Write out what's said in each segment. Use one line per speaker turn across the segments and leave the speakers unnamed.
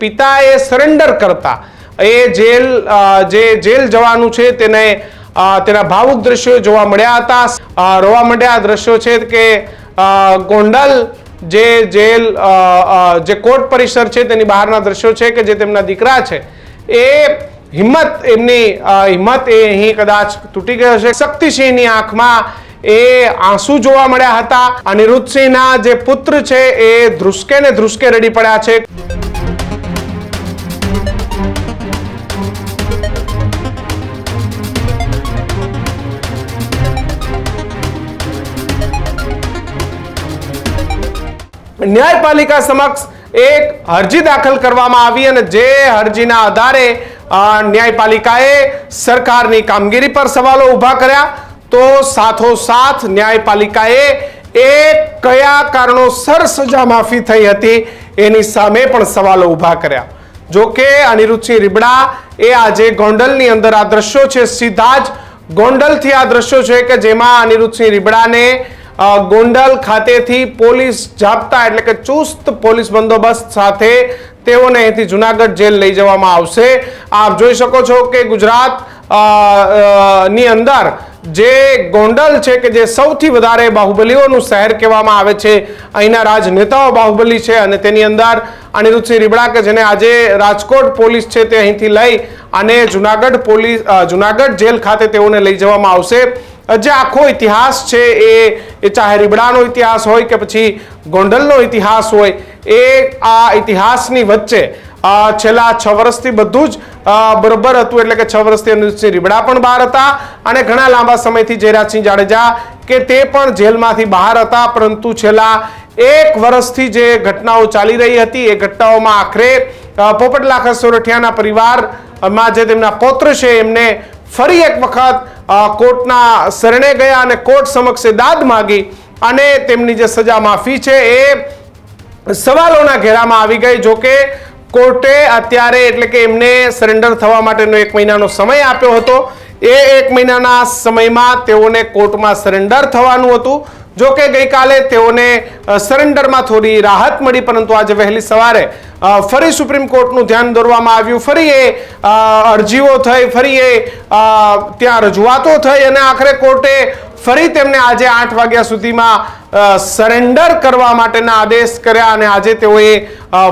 પિતાએ સરેન્ડર કરતા. એ જેલ જે જેલ જવાનું છે તેને તેના ભાવુક દ્રશ્યો જોવા મળ્યા હતા. રોવા મળ્યા દ્રશ્યો છે કે ગોંડલ જે જેલ જે કોર્ટ પરિસર છે તેની બહારના દ્રશ્યો છે કે જે તેમના દીકરા છે. એ હિંમત, એમની હિંમત એ અહીં કદાચ તૂટી ગયો છે શક્તિસિંહની આંખમાં એ આંસુ જોવા મળ્યા હતા અનિરુદ્ધસિંહના જે પુત્ર છે એ ધ્રુસકે ને ધ્રુસકે રડી પડ્યા છે. ન્યાયપાલિકા સમક્ષ એક અરજી દાખલ કરવામાં આવી અને જે અરજીના આધારે ન્યાયપાલિકાએ સરકારની કામગીરી પર સવાલો ઊભા કર્યા, તો સાથોસાથ ન્યાયપાલિકાએ એ કયા કારણોસર સજા માફી થઈ હતી એની સામે પણ સવાલો ઊભા કર્યા. જો કે અનિરુદ્ધસિંહ રીબડા એ આજે ગોંડલની અંદર આ દ્રશ્યો છે. સીધા જ ગોંડલથી આ દ્રશ્યો છે કે જેમાં અનિરુદ્ધસિંહ રીબડાને ગોંડલ ખાતેથી પોલીસ જાપ્તા એટલે કે ચુસ્ત પોલીસ બંદોબસ્ત સાથે તેઓને અહીંથી જુનાગઢ જેલ લઈ જવામાં આવશે. આપ જોઈ શકો છો કે ગુજરાતની અંદર જે ગોંડલ છે કે જે સૌથી વધારે બાહુબલીઓનું શહેર કહેવામાં આવે છે, અહીંના રાજનેતાઓ બાહુબલી છે અને તેની અંદર અનિરુદ્ધસિંહ રીબડા કે જેને આજે રાજકોટ પોલીસ છે તે અહીંથી લઈ અને જુનાગઢ પોલીસ જુનાગઢ જેલ ખાતે તેઓને લઈ જવામાં આવશે. જે આખો ઇતિહાસ છે એ એ ચાહે રીબડાનો ઇતિહાસ હોય કે પછી ગોંડલનો ઇતિહાસ હોય, એ આ ઇતિહાસની વચ્ચે છેલ્લા છ વર્ષથી બધું જ બરોબર હતું એટલે કે છ વર્ષથી અનુજસિંહ રીબડા પણ બહાર હતા અને ઘણા લાંબા સમયથી જયરાજસિંહ જાડેજા કે તે પણ જેલમાંથી બહાર હતા, પરંતુ છેલ્લા એક વર્ષથી જે ઘટનાઓ ચાલી રહી હતી, એ ઘટનાઓમાં આખરે પોપટલાખા સોરઠિયાના પરિવારમાં જે તેમના પૌત્ર છે એમને ફરી એક વખત કોર્ટના શરણે ગયા અને કોર્ટ સમક્ષ દાદ માગી અને તેમની જે સજા માફી છે એ સવાલોના ઘેરામાં આવી ગઈ. જો કે કોર્ટે અત્યારે એટલે કે એમને સરેન્ડર થવા માટેનો એક મહિનાનો સમય આપ્યો હતો. એ એક મહિનાના સમયમાં તેઓને કોર્ટમાં સરેન્ડર થવાનું હતું. જો કે ગઈકાલે તેઓને સરેન્ડરમાં થોડી રાહત મળી, પરંતુ આજે વહેલી સવારે ફરી સુપ્રીમ કોર્ટનું ધ્યાન દોરવામાં આવ્યું. ફરી એ અરજીઓ થઈ, ફરી એ ત્યાં રજૂઆતો થઈ અને આખરે કોર્ટે ફરી તેમને આજે આઠ વાગ્યા સુધીમાં સરેન્ડર કરવા માટેના આદેશ કર્યા અને આજે તેઓએ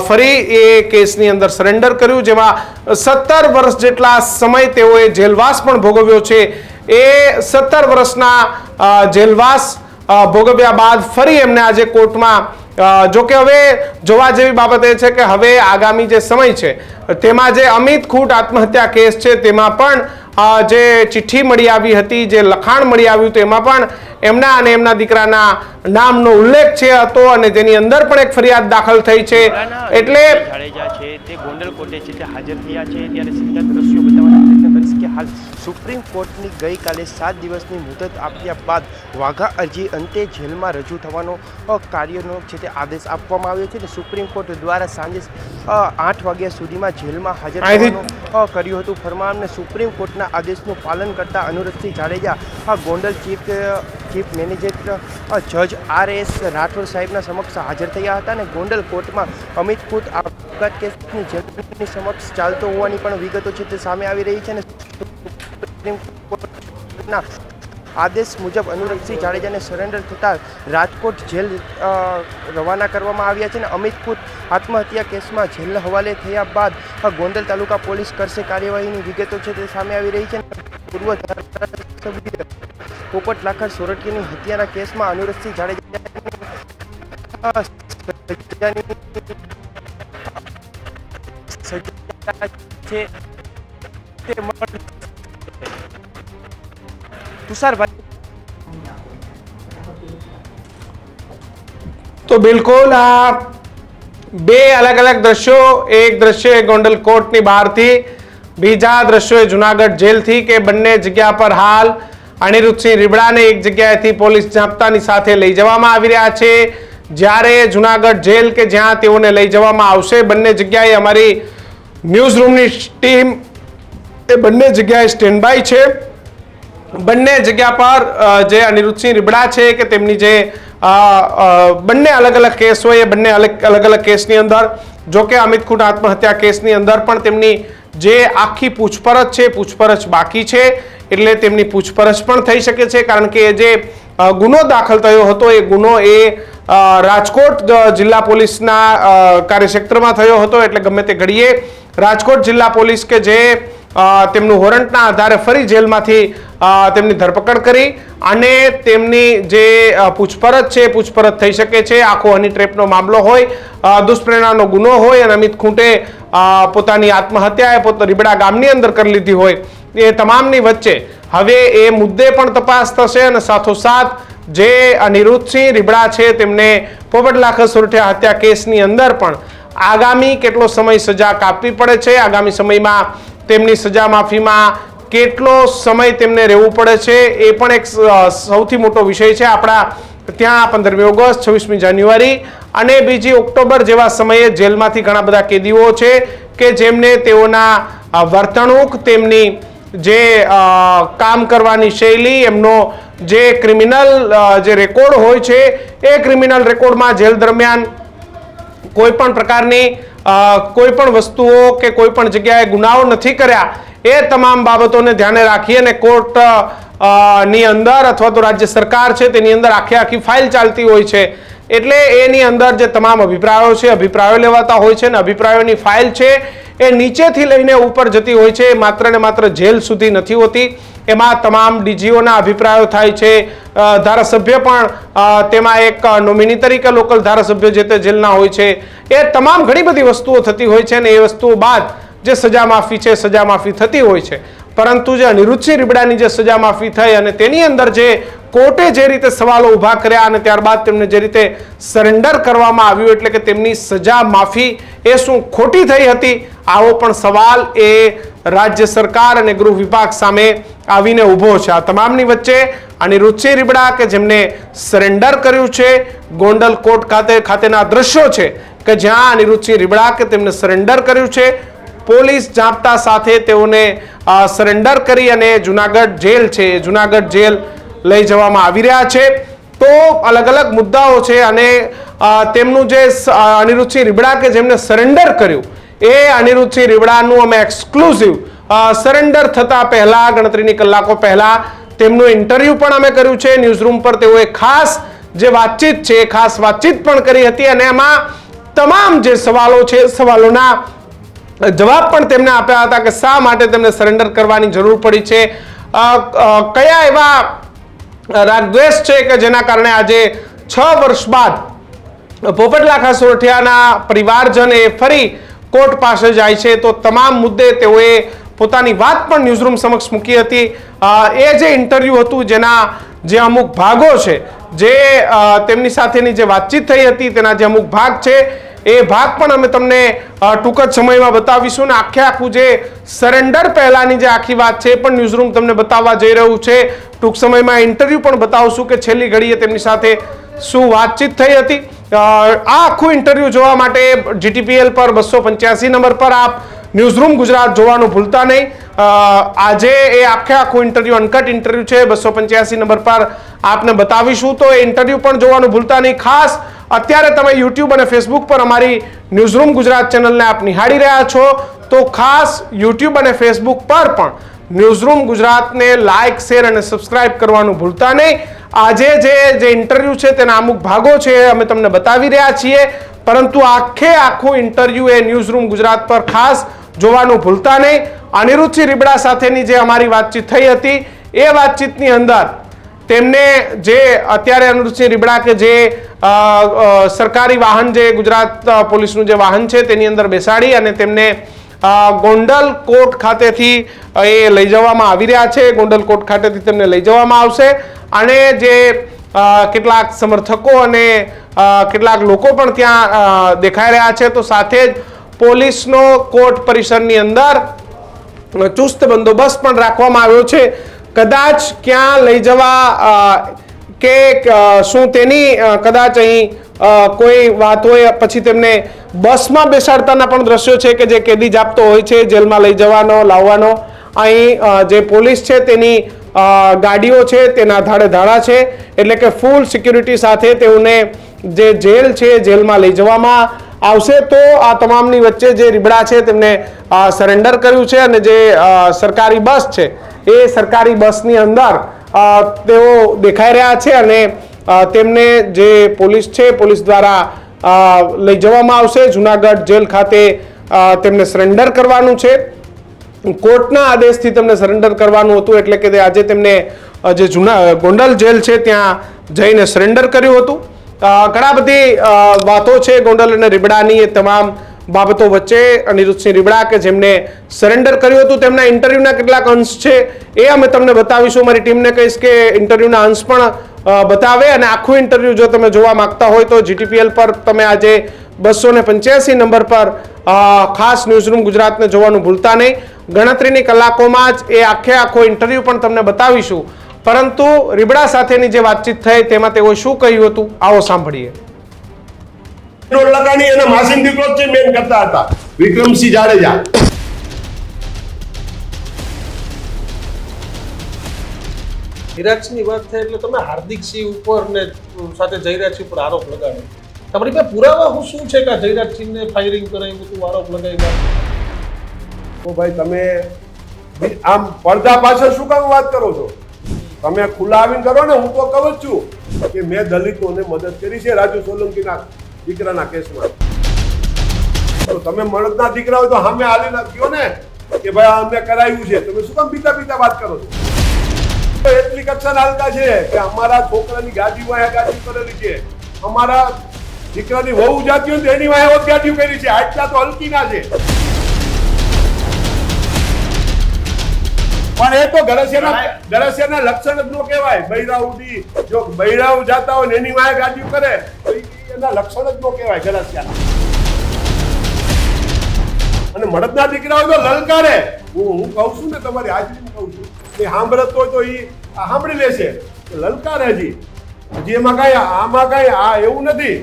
ફરી એ કેસની અંદર સરેન્ડર કર્યું, જેમાં સત્તર વર્ષ જેટલા સમય તેઓએ જેલવાસ પણ ભોગવ્યો છે. એ સત્તર વર્ષના જેલવાસ ભોગવ્યા બાદ ફરી એમને આજે કોર્ટમાં જો કે હવે જોવા જેવી બાબત એ છે કે હવે આગામી જે સમય છે તેમાં જે અમિત ખૂટ આત્મહત્યા કેસ છે તેમાં પણ જે ચિઠ્ઠી મળી આવી હતી જે લખાણ મળી આવ્યું હતું એમાં પણ એમના અને એમના દીકરાના નામનો ઉલ્લેખ છે હતો અને તેની અંદર પણ એક ફરિયાદ દાખલ થઈ છે. એટલે
જાડેજા છે તે ગોંડલ કોર્ટે છે તે હાજર થયા છે ત્યારે સીધા દ્રશ્યો બતાવવાનો પ્રયત્ન કે હાલ સુપ્રીમ કોર્ટની ગઈકાલે સાત દિવસની મુદત આપ્યા બાદ વાઘા અરજી અંતે જેલમાં રજૂ થવાનો કાર્યનો છે તે આદેશ આપવામાં આવ્યો છે અને સુપ્રીમ કોર્ટ દ્વારા સાંજે આઠ વાગ્યા સુધીમાં જેલમાં હાજર થવાનું કર્યું હતું. ફરમાનને સુપ્રીમ કોર્ટના આદેશનું પાલન કરતા અનુરજસિંહ જાડેજા આ ગોંડલ ચીફ ચીફ મેનેજર જજ આર એસ રાઠોડ સાહેબના સમક્ષ હાજર થયા હતા અને ગોંડલ કોર્ટમાં અમિત કુટ આપઘાત કેસની જેલની સમક્ષ ચાલતો હોવાની પણ વિગતો છે તે સામે આવી રહી છે અને સુપ્રીમ કોર્ટના આદેશ મુજબ અનુરગસિંહ જાડેજાને સરેન્ડર થતાં રાજકોટ જેલ રવાના કરવામાં આવ્યા છે અને અમિત ખુદ આત્મહત્યા કેસમાં જેલ હવાલે થયા બાદ ગોંડલ તાલુકા પોલીસ કરશે કાર્યવાહીની વિગતો છે તે સામે આવી રહી છે પૂર્વ ધારાસભ્ય પોપટ લાખર સોરઠીની હત્યાના કેસમાં અનુરજસિંહ જાડેજા છે તે. તુષારભાઈ
તો બિલકુલ આ બે અલગ અલગ દ્રશ્યો, એક દ્રશ્ય ગોંડલ કોર્ટની બહારથી, બીજા દ્રશ્યો એ જુનાગઢ જેલથી કે બંને જગ્યા પર હાલ અનિરુદ્ધસિંહ રીબડાને એક જગ્યાએથી પોલીસ જાપ્તાની સાથે લઈ જવામાં આવી રહ્યા છે. જ્યારે જુનાગઢ જેલ કે જ્યાં તેઓને લઈ જવામાં આવશે, બંને જગ્યાએ અમારી ન્યૂઝ રૂમની ટીમ એ બંને જગ્યાએ સ્ટેન્ડ બાય છે. બંને જગ્યા પર જે અનિરુદ્ધસિંહ રીબડા છે કે તેમની જે બંને અલગ અલગ કેસ હોય એ બંને અલગ અલગ કેસની અંદર. જો કે અમિત ખૂંટ આત્મહત્યા કેસની અંદર પણ તેમની જે આખી પૂછપરછ છે, પૂછપરછ બાકી છે, એટલે તેમની પૂછપરછ પણ થઈ શકે છે, કારણ કે એ જે ગુનો દાખલ થયો હતો, એ ગુનો એ રાજકોટ જિલ્લા પોલીસના કાર્યક્ષેત્રમાં થયો હતો, એટલે ગમે તે ઘડીએ રાજકોટ જિલ્લા પોલીસ કે જે તેમનું વોરંટના આધારે ફરી જેલમાંથી તેમની ધરપકડ કરી અને તેમની જે પૂછપરછ છે, પૂછપરછ થઈ શકે છે, આખો હની ટ્રેપનો મામલો હોય દુષ્પ્રેરણાનો ગુનો હોય અને અમિત ખૂંટે પોતાની આત્મહત્યા એ રીબડા ગામની અંદર કરી લીધી હોય, એ તમામની વચ્ચે હવે એ મુદ્દે પણ તપાસ થશે અને સાથોસાથ જે અનિરુદ્ધસિંહ રીબડા છે તેમને પોપટ લાખા સુરઠિયા હત્યા કેસની અંદર પણ આગામી કેટલો સમય સજા કાપવી પડે છે? આગામી સમયમાં તેમની સજા માફીમાં કેટલો સમય તેમને રહેવું પડે છે એ પણ એક સૌથી મોટો વિષય છે. આપણા ત્યાં પંદરમી ઓગસ્ટ, છવ્વીસમી જાન્યુઆરી અને બીજી ઓક્ટોબર જેવા સમયે જેલમાંથી ઘણા બધા કેદીઓ છે કે જેમને તેઓના વર્તણૂક, તેમની જે કામ કરવાની શૈલી, એમનો જે ક્રિમિનલ જે રેકોર્ડ હોય છે, એ ક્રિમિનલ રેકોર્ડમાં જેલ દરમિયાન કોઈ પણ પ્રકારની કોઈ પણ વસ્તુઓ કે કોઈ પણ જગ્યાએ ગુનાઓ નથી કર્યા, એ તમામ બાબતોને ધ્યાને રાખી અને કોર્ટની અંદર અથવા તો રાજ્ય સરકાર છે તેની અંદર આખી આખી ફાઇલ ચાલતી હોય છે. એટલે એની અંદર જે તમામ અભિપ્રાયો છે, અભિપ્રાયો લેવાતા હોય છે અને અભિપ્રાયોની ફાઇલ છે એ નીચેથી લઈને ઉપર જતી હોય છે. માત્ર ને માત્ર જેલ સુધી નથી હોતી. એમાં તમામ ડીજીઓના અભિપ્રાયો થાય છે. ધારાસભ્ય પણ તેમાં એક નોમિની તરીકે લોકલ ધારાસભ્ય જે તે જેલના હોય છે, એ તમામ ઘણી બધી વસ્તુઓ થતી હોય છે અને એ વસ્તુઓ બાદ જે સજા માફી છે, સજા માફી થતી હોય છે. પરંતુ જે અનિરુદ્ધસિંહ રીબડાની જે સજા માફી થઈ અને તેની અંદર જે કોર્ટે જે રીતે સવાલો ઊભા કર્યા અને ત્યારબાદ તેમને જે રીતે સરેન્ડર કરવામાં આવ્યું એટલે કે તેમની સજા માફી એ શું ખોટી થઈ હતી, આવો પણ સવાલ એ રાજ્ય સરકાર અને ગૃહ વિભાગ સામે આવીને ઊભો છે. આ તમામની વચ્ચે અનિરુચિ રીબડા કે જેમને સરેન્ડર કર્યું છે, ગોંડલ કોર્ટ ખાતે ખાતેના દ્રશ્યો છે કે જ્યાં અનિરુચિ રીબડા કે તેમને સરેન્ડર કર્યું છે પોલીસ જાપ્તા સાથે તેઓને સરેન્ડર કરી અને જુનાગઢ જેલ છે, જુનાગઢ જેલ લઈ જવામાં આવી રહ્યા છે. તો અલગ અલગ મુદ્દાઓ છે અને તેમનું જે અનિરુદ્ધસિંહ રીબડા કે જેમને સરેન્ડર કર્યું, એ અનિરુદ્ધસિંહ રીબડાનું અમે એક્સક્લુઝિવ સરેન્ડર થતા પહેલા, ગણતરીની કલાકો પહેલા તેમનું ઇન્ટરવ્યુ પણ અમે કર્યું છે. ન્યૂઝરૂમ પર તેઓએ ખાસ જે વાતચીત છે, એ ખાસ વાતચીત પણ કરી હતી અને એમાં તમામ જે સવાલો છે, સવાલોના જવાબ પણ તેમને આપ્યા હતા કે શા માટે તેમને સરેન્ડર કરવાની જરૂર પડી છે? કયા એવા રાગદ્વેષ છે કે જેના કારણે આજે છ વર્ષ બાદ પોપટ ખાસોઠિયાના પરિવારજને ફરી કોર્ટ પાસે જાય છે? તો તમામ મુદ્દે તેઓએ પોતાની વાત પણ ન્યૂઝરૂમ સમક્ષ મૂકી હતી. એ જે ઇન્ટરવ્યૂ હતું જેના જે અમુક ભાગો છે, જે તેમની સાથેની જે વાતચીત થઈ હતી તેના જે અમુક ભાગ છે એ ભાગ પણ અમે તમને ટૂંક જ સમયમાં બતાવીશું ને આખે આખું જે સરેન્ડર પહેલાની જે આખી વાત છે એ પણ ન્યૂઝરૂમ તમને બતાવવા જઈ રહ્યું છે. ટૂંક સમયમાં ઇન્ટરવ્યૂ પણ બતાવશું કે છેલ્લી ઘડીએ તેમની સાથે શું વાતચીત થઈ હતી. આ આખું ઇન્ટરવ્યૂ જોવા માટે જીટીપીએલ પર બસો પંચ્યાસી નંબર પર આપ ન્યૂઝરૂમ ગુજરાત જોવાનું ભૂલતા નહીં. આજે એ આખે આખું ઇન્ટરવ્યૂ અનકટ ઇન્ટરવ્યૂ છે, બસો પંચ્યાસી નંબર પર આપને બતાવીશું. તો એ ઇન્ટરવ્યૂ પણ જોવાનું ભૂલતા નહીં. ખાસ અત્યારે તમે યુટ્યુબ અને ફેસબુક પર અમારી ન્યૂઝરૂમ ગુજરાત ચેનલને આપ નિહાળી રહ્યા છો. તો ખાસ યુટ્યુબ અને ફેસબુક પર પણ ન્યૂઝરૂમ ગુજરાતને લાઇક શેર અને સબસ્ક્રાઇબ કરવાનું ભૂલતા નહીં. આજે જે જે ઇન્ટરવ્યૂ છે તેના અમુક ભાગો છે અમે તમને બતાવી રહ્યા છીએ. પરંતુ આખે આખું ઇન્ટરવ્યૂ એ ન્યૂઝરૂમ ગુજરાત પર ખાસ જોવાનું ભૂલતા નહીં. અનિરુદ્ધસિંહ રીબડા સાથેની જે અમારી વાતચીત થઈ હતી, એ વાતચીતની અંદર તેમને જે અત્યારે અનુરૂપસિંહ રીબડા કે જે સરકારી વાહન જે ગુજરાત પોલીસનું જે વાહન છે તેની અંદર બેસાડી અને તેમને ગોંડલ કોર્ટ ખાતેથી એ લઈ જવામાં આવી રહ્યા છે. ગોંડલ કોર્ટ ખાતેથી તેમને લઈ જવામાં આવશે. અને જે કેટલાક સમર્થકો અને કેટલાક લોકો પણ ત્યાં દેખાઈ રહ્યા છે. તો સાથે જ પોલીસનો કોર્ટ પરિસરની અંદર ચુસ્ત બંદોબસ્ત પણ રાખવામાં આવ્યો છે. કદાચ ક્યાં લઈ જવા કે શું તેની કદાચ અહીં કોઈ વાત હોય, પછી તેમને બસમાં બેસાડતાના પણ દ્રશ્યો છે કે જે કેદી જાપતો હોય છે, જેલમાં લઈ જવાનો, લાવવાનો. અહીં જે પોલીસ છે તેની ગાડીઓ છે, તેના ધાડે ધાડા છે. એટલે કે ફૂલ સિક્યુરિટી સાથે તેઓને જે જેલ છે, જેલમાં લઈ જવામાં આવશે. તો આ તમામની વચ્ચે જે રીબડા છે, તેમને સરેન્ડર કર્યું છે અને જે સરકારી બસ છે એ સરકારી બસની અંદર તેઓ દેખાઈ રહ્યા છે અને તેમને જે પોલીસ છે, પોલીસ દ્વારા લઈ જવામાં આવશે. જુનાગઢ જેલ ખાતે તેમને સરેન્ડર કરવાનું છે. કોર્ટના આદેશથી તેમને સરેન્ડર કરવાનું હતું, એટલે કે આજે તેમને જે જૂના, ગોંડલ જેલ છે, ત્યાં જઈને સરેન્ડર કર્યું હતું. ઘણા બધી વાતો છે ગોંડલ અને રીબડાની, એ તમામ બાબતો વચ્ચે અનિરુદ્ધસિંહ રીબડા કે જેમને સરેન્ડર કર્યું હતું, તેમના ઇન્ટરવ્યૂના કેટલાક અંશ છે, એ અમે તમને બતાવીશું. મારી ટીમને કહીશ કે ઇન્ટરવ્યૂના અંશ પણ બતાવે અને આખું ઇન્ટરવ્યૂ જો તમે જોવા માંગતા હોય તો જીટીપીએલ પર તમે આજે બસો ને પંચ્યાસી નંબર પર ખાસ ન્યૂઝરૂમ ગુજરાતને જોવાનું ભૂલતા નહીં. ગણતરીની કલાકોમાં જ એ આખે આખો ઇન્ટરવ્યૂ પણ તમને બતાવીશું. પરંતુ રીબડા સાથેની જે વાતચીત થઈ તેમાં તેઓ શું કહ્યું હતું, આવો સાંભળીએ.
લગાડી એના માસીન દીકરો જ મેન કરતા હતા. વિક્રમસિંહ જાડેજા.
વિરાટસિંહની વાત થાય એટલે તમે હાર્દિકસિંહ ઉપર ને સાથે જયરાજસિંહ ઉપર આરોપ લગાડ્યો તમારી પાસે પુરાવા હું શું છે કે આ જયરાજસિંહને ફાયરિંગ કરાયું બધું આરોપ લગાવ્યા?
તો ભાઈ તમે આમ પડદા પાછળ શું કામ વાત કરો છો? તમે ખુલ્લા આવીને કરો ને હું તો કહું જ છું કે મેં દલિતોને મદદ કરી છે રાજુ સોલંકીના દીકરાના કેસમાં. તો તમે મળદના દીકરા હોય તો સામે હાલીને કહો ને કે ભાઈ આ અમને કરાયું છે. તમે શું કામ પીતા પીતા વાત કરો છો? એટલી કક્ષા હાલતા છે કે અમારા છોકરાની ગાડી વાયા ગાડી કરેલી છે. અમારા દીકરાની વહુ જાતી હોય એની વાયા ગાડી કરી છે. આટલા તો હલકી ના છે. પણ એ તો ગરસિયાના ગરસિયાના લક્ષણ જ ન કહેવાય. બૈરા ઉડી જો બૈરાઓ જાતા હોય ને એની વાય ગાડીઓ કરે તો એના લક્ષણ જ ન કહેવાય ગરસિયાના અને મળદના દીકરા લલકારે, હું હું કહું છું ને તમારી હાજરી કહું છું, એ સાંભળતો હોય તો એ સાંભળી લેશે લલકારે હજી. હજી એમાં કાંઈ આમાં કાંઈ આ એવું નથી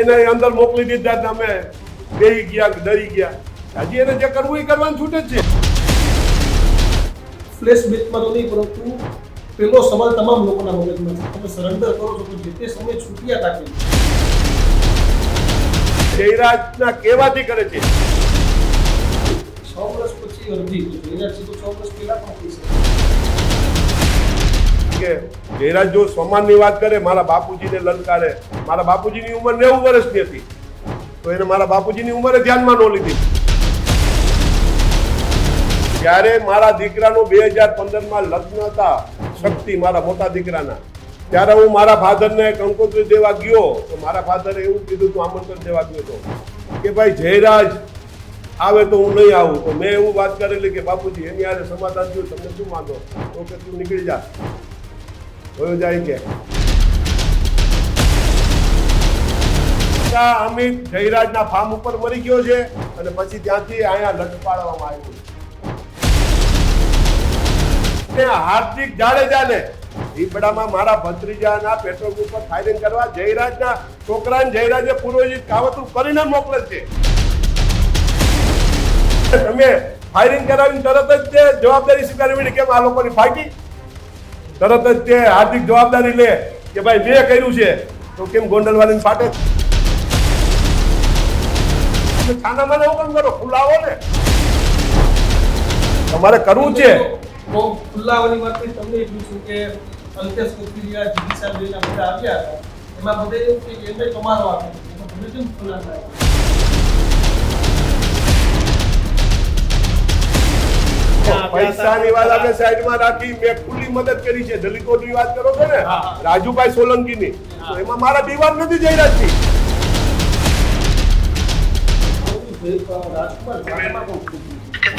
એને અંદર મોકલી દીધા અમે બેહી ગયા ડરી ગયા. હજી એને જે કરવું એ કરવાનું છૂટ જ છે.
ફ્લેશ બેચમાં તો નહીં, પરંતુ પેલો સવાલ તમામ લોકોના મગજમાં છે. તમે સરેન્ડર કરો છો તો જે તે સમયે છૂટિયા કાઢી
જયરાજના કહેવાથી કરે છે.
છ વર્ષ પછી અરજી. તો તો છ વર્ષ પહેલા પણ કહી શકે.
કે જયરાજ જો સમાનની વાત કરે મારા બાપુજીને લલકારે. મારા બાપુજીની ઉંમર નેવું વર્ષની હતી. તો એને મારા બાપુજીની ઉંમરે ધ્યાનમાં ન લીધી. જ્યારે મારા દીકરાનો બે હજાર પંદરમાં લગ્ન હતા. શક્તિ મારા મોટા દીકરાના. ત્યારે હું મારા ફાધરને કંકોત્રી દેવા ગયો, તો મારા ફાધરે એવું કીધું, તું આમંત્રણ દેવા ગયો હતો કે ભાઈ, જયરાજ, આવે તો હું નહીં આવું. તો મેં એવું વાત કરેલી કે, બાપુજી, એની આરે સમાધાન થયું તમને શું વાંધો તો કે, તું નીકળી જા. હોયો જાય કે. અમિત જયરાજના ફાર્મ ઉપર મરી ગયો છે અને પછી ત્યાંથી અહીંયા લટ પાડવામાં આવ્યું હાર્દિક જાડેજાને રીબડામાં મારા ભત્રીજાના પેટ્રોલ ઉપર ફાયરિંગ કરવા જયરાજના છોકરાને જયરાજે પૂર્વજીત કાવતરું કરીને મોકલે છે. તમે ફાયરિંગ કરાવીને તરત જ તે જવાબદારી સ્વીકારવી કેમ આ લોકોની ફાટી તરત જ તે હાર્દિક જવાબદારી લે કે ભાઈ મેં કર્યું છે, તો કેમ ગોંડલવાળીને ફાટે છાનામાં છાના માના એવું કેમ કરો? ખુલ્લાવો ને. તમારે કરવું છે.
તો ખુલ્લાવાની વાત તમને એટલું છું કે અલ્પેશ કુકરિયા જીડી સાહેબ જેના બધા આવ્યા હતા એમાં બધે એવું કે એમને તમારો આપ્યો એમાં તમે કેમ ખુલ્લા થાય
પૈસાની વાત આપણે સાઈડમાં રાખી મેં ખુલ્લી મદદ કરી છે. દલિતોની વાત કરો છો ને? રાજુભાઈ સોલંકીની. તો એમાં મારા દીવાન નથી
આવ્યા રાજકુમાર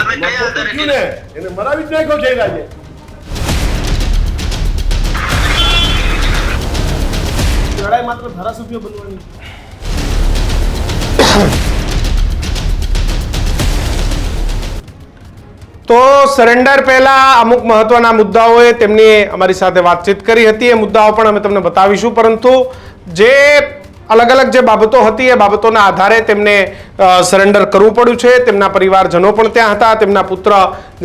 જાટમાં પણ ખૂબ
એમાં ખોટું થયું ને. એને મરાવી જ નાખ્યો જયરાજે.
લડાઈ માત્ર ધારાસભ્ય બનવાની.
તો સરેન્ડર પહેલા અમુક મહત્વના મુદ્દાઓએ તેમની અમારી સાથે વાતચીત કરી હતી. એ મુદ્દાઓ પણ અમે તમને બતાવીશું. પરંતુ જે અલગ અલગ જે બાબતો હતી એ બાબતોના આધારે તેમને સરેન્ડર કરવું પડ્યું છે. તેમના પરિવારજનો પણ ત્યાં હતા. તેમના પુત્ર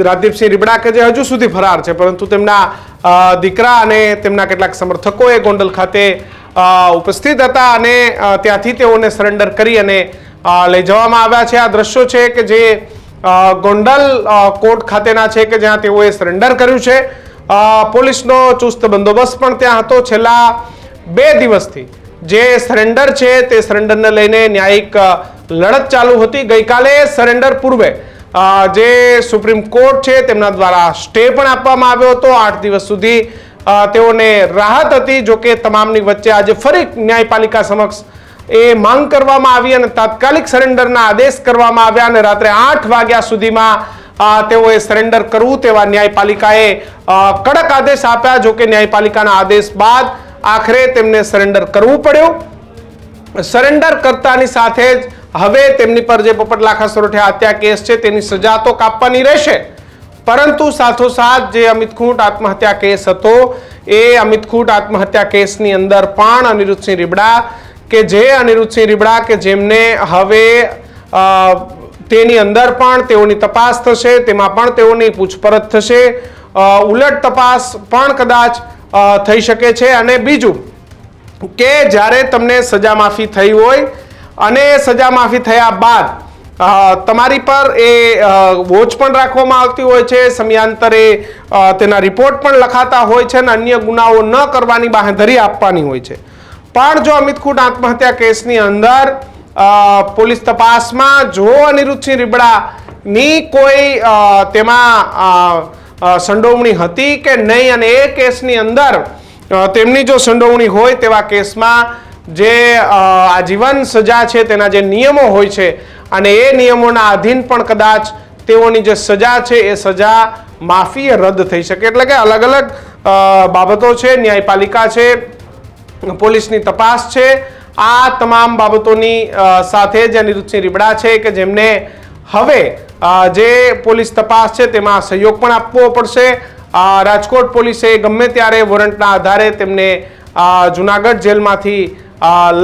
રાજદીપસિંહ રીબડા કે જે હજુ સુધી ફરાર છે. પરંતુ તેમના દીકરા અને તેમના કેટલાક સમર્થકો એ ગોંડલ ખાતે ઉપસ્થિત હતા અને ત્યાંથી તેઓને સરેન્ડર કરી અને લઈ જવામાં આવ્યા છે. આ દ્રશ્યો છે કે જે ગોંડલ કોર્ટ ખાતેના છે કે જ્યાં તેઓએ સરેન્ડર કર્યું છે. પોલીસનો ચુસ્ત બંદોબસ્ત પણ ત્યાં હતો. છેલ્લા બે દિવસથી જે સરેન્ડર છે તે સરેન્ડરને લઈને ન્યાયિક લડત ચાલુ હતી. ગઈકાલે સરેન્ડર પૂર્વે જે સુપ્રીમ કોર્ટ છે તેમના દ્વારા સ્ટે પણ આપવામાં આવ્યો હતો. આઠ દિવસ સુધી તેઓને રાહત હતી. જોકે તમામની વચ્ચે આજે ફરી ન્યાયપાલિકા સમક્ષ એ માંગ કરવામાં આવી અને તાત્કાલિક સરેન્ડરના આદેશ કરવામાં આવ્યા અને રાત્રે આઠ વાગ્યા સુધીમાં તેઓએ સરેન્ડર કરવું તેવા ન્યાયપાલિકાએ કડક આદેશ આપ્યા. જોકે ન્યાયપાલિકાના આદેશ બાદ આખરે તેમને સરેન્ડર કરવું પડ્યું. સરેન્ડર કરતાની સાથે જ હવે તેમની પર જે પોપટલાખા સોરઠિયા હત્યા કેસ છે, તેની સજા તો કાપવાની રહેશે. પરંતુ સાથોસાથ જે અમિત ખૂંટ આત્મહત્યા કેસ હતો, એ અમિત ખૂંટ આત્મહત્યા કેસની અંદર પણ અનિરુદ્ધસિંહ રીબડા કે જે અનિરુદ્ધસિંહ રીબડા કે જેમને હવે તેની અંદર પણ તેઓની તપાસ થશે, તેમાં પણ તેઓની પૂછપરછ થશે. ઉલટ તપાસ પણ કદાચ થઈ શકે છે. અને બીજું કે જ્યારે તમને સજા માફી થઈ હોય અને સજા માફી થયા બાદ તમારી પર એ વોચ પણ રાખવામાં આવતી હોય છે. સમયાંતરે તેના રિપોર્ટ પણ લખાતા હોય છે અને અન્ય ગુનાઓ ન કરવાની બાંહેધરી આપવાની હોય છે. પણ જો અમિત ખુટ આત્મહત્યા કેસની અંદર પોલીસ તપાસમાં જો અનિરુદ્ધસિંહ રીબડાની કોઈ તેમાં સંડોવણી હતી કે નહીં અને એ કેસની અંદર તેમની જો સંડોવણી હોય તેવા કેસમાં જે આજીવન સજા છે તેના જે નિયમો હોય છે અને એ નિયમોના આધીન પણ કદાચ તેઓની જે સજા છે એ સજા માફી રદ થઈ શકે. એટલે કે અલગ અલગ બાબતો છે, ન્યાયપાલિકા છે, પોલીસની તપાસ છે. આ તમામ બાબતોની સાથે જે અનિરુદ્ધસિંહ રીબડા છે કે જેમને હવે જે પોલીસ તપાસ છે, તેમાં સહયોગ પણ આપવો પડશે. રાજકોટ પોલીસે ગમે ત્યારે વોરંટના આધારે તેમને જુનાગઢ જેલમાંથી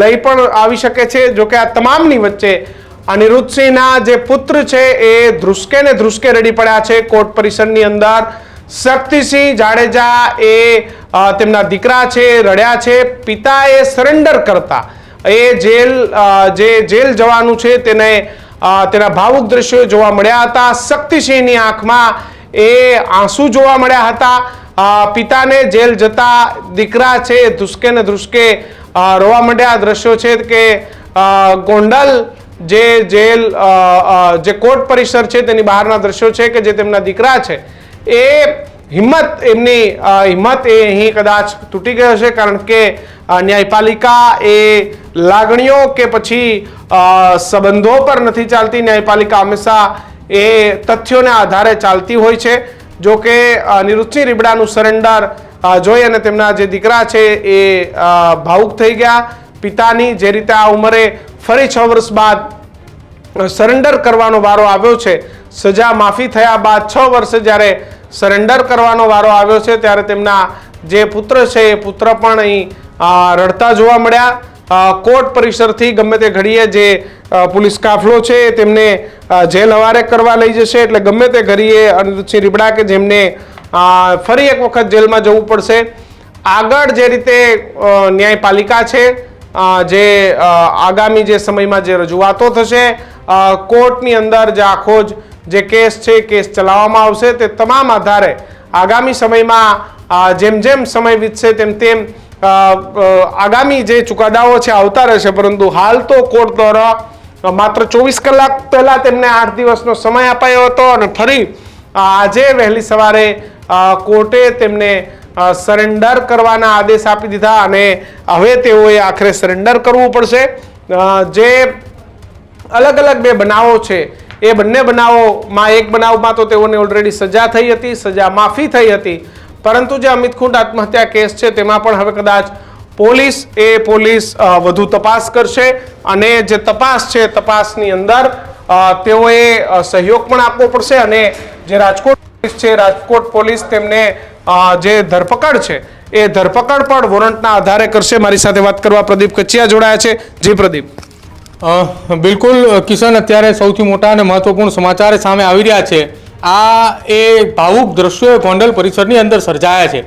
લઈ પણ આવી શકે છે. જોકે આ તમામની વચ્ચે અનિરુદ્ધસિંહના જે પુત્ર છે, એ ધ્રુસકે ને ધ્રુસકે રડી પડ્યા છે. કોર્ટ પરિસરની અંદર શક્તિસિંહ જાડેજા એ તેમના દીકરા છે, રડ્યા છે. પિતાએ સરેન્ડર કરતા. એ જેલ જે જેલ જવાનું છે, તેને તેના ભાવુક દ્રશ્યો જોવા મળ્યા હતા. શક્તિસિંહની આંખમાં એ આંસુ જોવા મળ્યા હતા. પિતાને જેલ જતા દીકરા છે ધ્રુસકે ને ધ્રુસકે રોવા માંડ્યા. દ્રશ્યો છે કે ગોંડલ જે જેલ જે કોર્ટ પરિસર છે, તેની બહારના દ્રશ્યો છે કે જે તેમના દીકરા છે. એ હિંમત, એમની હિંમત એ અહીં કદાચ તૂટી ગયો છે કારણ કે ન્યાયપાલિકા એ લાગણીઓ કે પછી સંબંધો પર નથી ચાલતી. ન્યાયપાલિકા હંમેશા એ તથ્યોના આધારે ચાલતી હોય છે. જો કે નિરુચિ રીબડાનું સરેન્ડર જોઈ અને તેમના જે દીકરા છે એ ભાવુક થઈ ગયા. પિતાની જે રીતે આ ઉંમરે ફરી છ વર્ષ બાદ સરેન્ડર કરવાનો વારો આવ્યો છે સજા માફી થયા બાદ છ વર્ષે જ્યારે સરેન્ડર કરવાનો વારો આવ્યો છે, ત્યારે તેમના જે પુત્ર છે, એ પુત્ર પણ અહીં રડતા જોવા મળ્યા. કોર્ટ પરિસરથી ગમે તે ઘડીએ જે પોલીસ કાફલો છે તેમને જેલ હવારે કરવા લઈ જશે. એટલે ગમે તે ઘડીએ અનિરુદ્ધસિંહ રીબડા કે જેમને ફરી એક વખત જેલમાં જવું પડશે. આગળ જે રીતે ન્યાયપાલિકા છે જે આગામી જે સમયમાં જે રજૂઆતો થશે કોર્ટની અંદર જે આખો જ જે કેસ છે કેસ ચલાવવામાં આવશે. તે તમામ આધારે આગામી સમયમાં જેમ જેમ સમય વીતશે તેમ તેમ આગામી જે ચુકાદાઓ છે, આવતા રહેશે. પરંતુ હાલ તો કોર્ટ દ્વારા માત્ર ચોવીસ કલાક પહેલાં તેમને આઠ દિવસનો સમય અપાયો હતો અને ફરી આજે વહેલી સવારે કોર્ટે તેમને સરેન્ડર કરવાના આદેશ આપી દીધા અને હવે તેઓએ આખરે સરેન્ડર કરવું પડશે. જે અલગ અલગ બે બનાવો છે એ બંને બનાવોમાં એક બનાવમાં તો તેઓને ઓલરેડી સજા થઈ હતી, સજા માફી થઈ હતી. પરંતુ જે અમિત ખુંડ આત્મહત્યા કેસ છે, તેમાં પણ હવે કદાચ પોલીસ એ પોલીસ વધુ તપાસ કરશે અને જે તપાસ છે, તપાસની અંદર તેઓએ સહયોગ પણ આપવો પડશે અને જે રાજકોટ પોલીસ છે, રાજકોટ પોલીસ તેમને જે ધરપકડ છે, એ ધરપકડ પણ વોરંટના આધારે કરશે. મારી સાથે વાત કરવા પ્રદીપ કચિયા જોડાયા છે. જી પ્રદીપ.
બિલકુલ કિશન અત્યારે સૌથી મોટા અને મહત્વપૂર્ણ સમાચાર સામે આવી રહ્યા છે. આ એ ભાવુક દ્રશ્યો ગોંડલ પરિસરની અંદર સર્જાયા છે.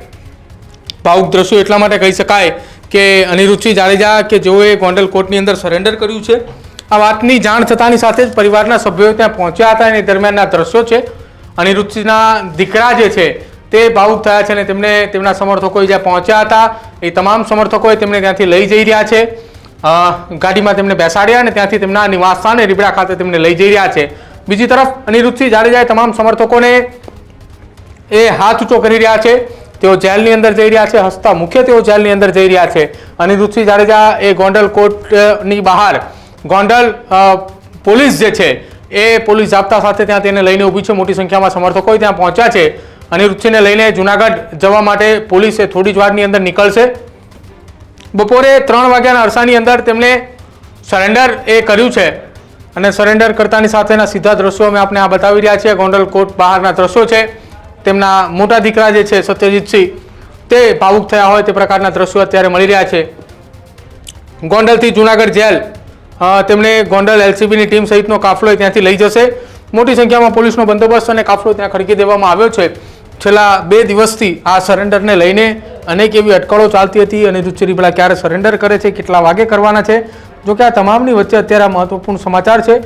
ભાવુક દ્રશ્યો એટલા માટે કહી શકાય કે અનિરુચિ જાડેજા કે જેઓએ ગોંડલ કોર્ટની અંદર સરેન્ડર કર્યું છે. આ વાતની જાણ થતાની સાથે જ પરિવારના સભ્યો ત્યાં પહોંચ્યા હતા. અને દરમિયાનના દ્રશ્યો છે. અનિરુચિના દીકરા જે છે તે ભાવુક થયા છે અને તેમને તેમના સમર્થકોએ જ્યાં પહોંચ્યા હતા, એ તમામ સમર્થકોએ તેમને ત્યાંથી લઈ જઈ રહ્યા છે. ગાડીમાં તેમને બેસાડ્યા અને ત્યાંથી તેમના નિવાસ સ્થાને રીબડા ખાતે તેમને લઈ જઈ રહ્યા છે. બીજી તરફ અનિરુદ્ધસિંહ જાડેજાએ તમામ સમર્થકોને એ હાથ ઊંચો કરી રહ્યા છે. તેઓ જેલની અંદર જઈ રહ્યા છે. હસતા મુખ્ય તેઓ જેલની અંદર જઈ રહ્યા છે. અનિરુદ્ધસિંહ જાડેજા એ ગોંડલ કોર્ટની બહાર ગોંડલ પોલીસ જે છે, એ પોલીસ જાપ્તા સાથે ત્યાં તેને લઈને ઊભી છે. મોટી સંખ્યામાં સમર્થકો ત્યાં પહોંચ્યા છે. અનિરુદ્ધસિંહને લઈને જુનાગઢ જવા માટે પોલીસે થોડી જ વારની અંદર નીકળશે. બપોરે ત્રણ વાગ્યાના અરસાની અંદર તેમણે સરેન્ડર એ કર્યું છે. અને સરેન્ડર કરતાની સાથેના સીધા દ્રશ્યો અમે આપને આ બતાવી રહ્યા છીએ. ગોંડલ કોર્ટ બહારના દ્રશ્યો છે. તેમના મોટા દીકરા જે છે સત્યજીતસિંહ તે ભાવુક થયા હોય તે પ્રકારના દ્રશ્યો અત્યારે મળી રહ્યા છે. ગોંડલથી જુનાગઢ જેલ તેમણે ગોંડલ એલસીબીની ટીમ સહિતનો કાફલો ત્યાંથી લઈ જશે. મોટી સંખ્યામાં પોલીસનો બંદોબસ્ત અને કાફલો ત્યાં ખડકી દેવામાં આવ્યો છે. છેલ્લા બે દિવસથી આ સરેન્ડરને લઈને અનેક એવી અટકળો ચાલતી હતી અને દુચ્ચરીબળા ક્યારે સરેન્ડર કરે છે, કેટલા વાગે કરવાના છે? જોકે આ તમામની વચ્ચે અત્યારે આ મહત્વપૂર્ણ સમાચાર છે.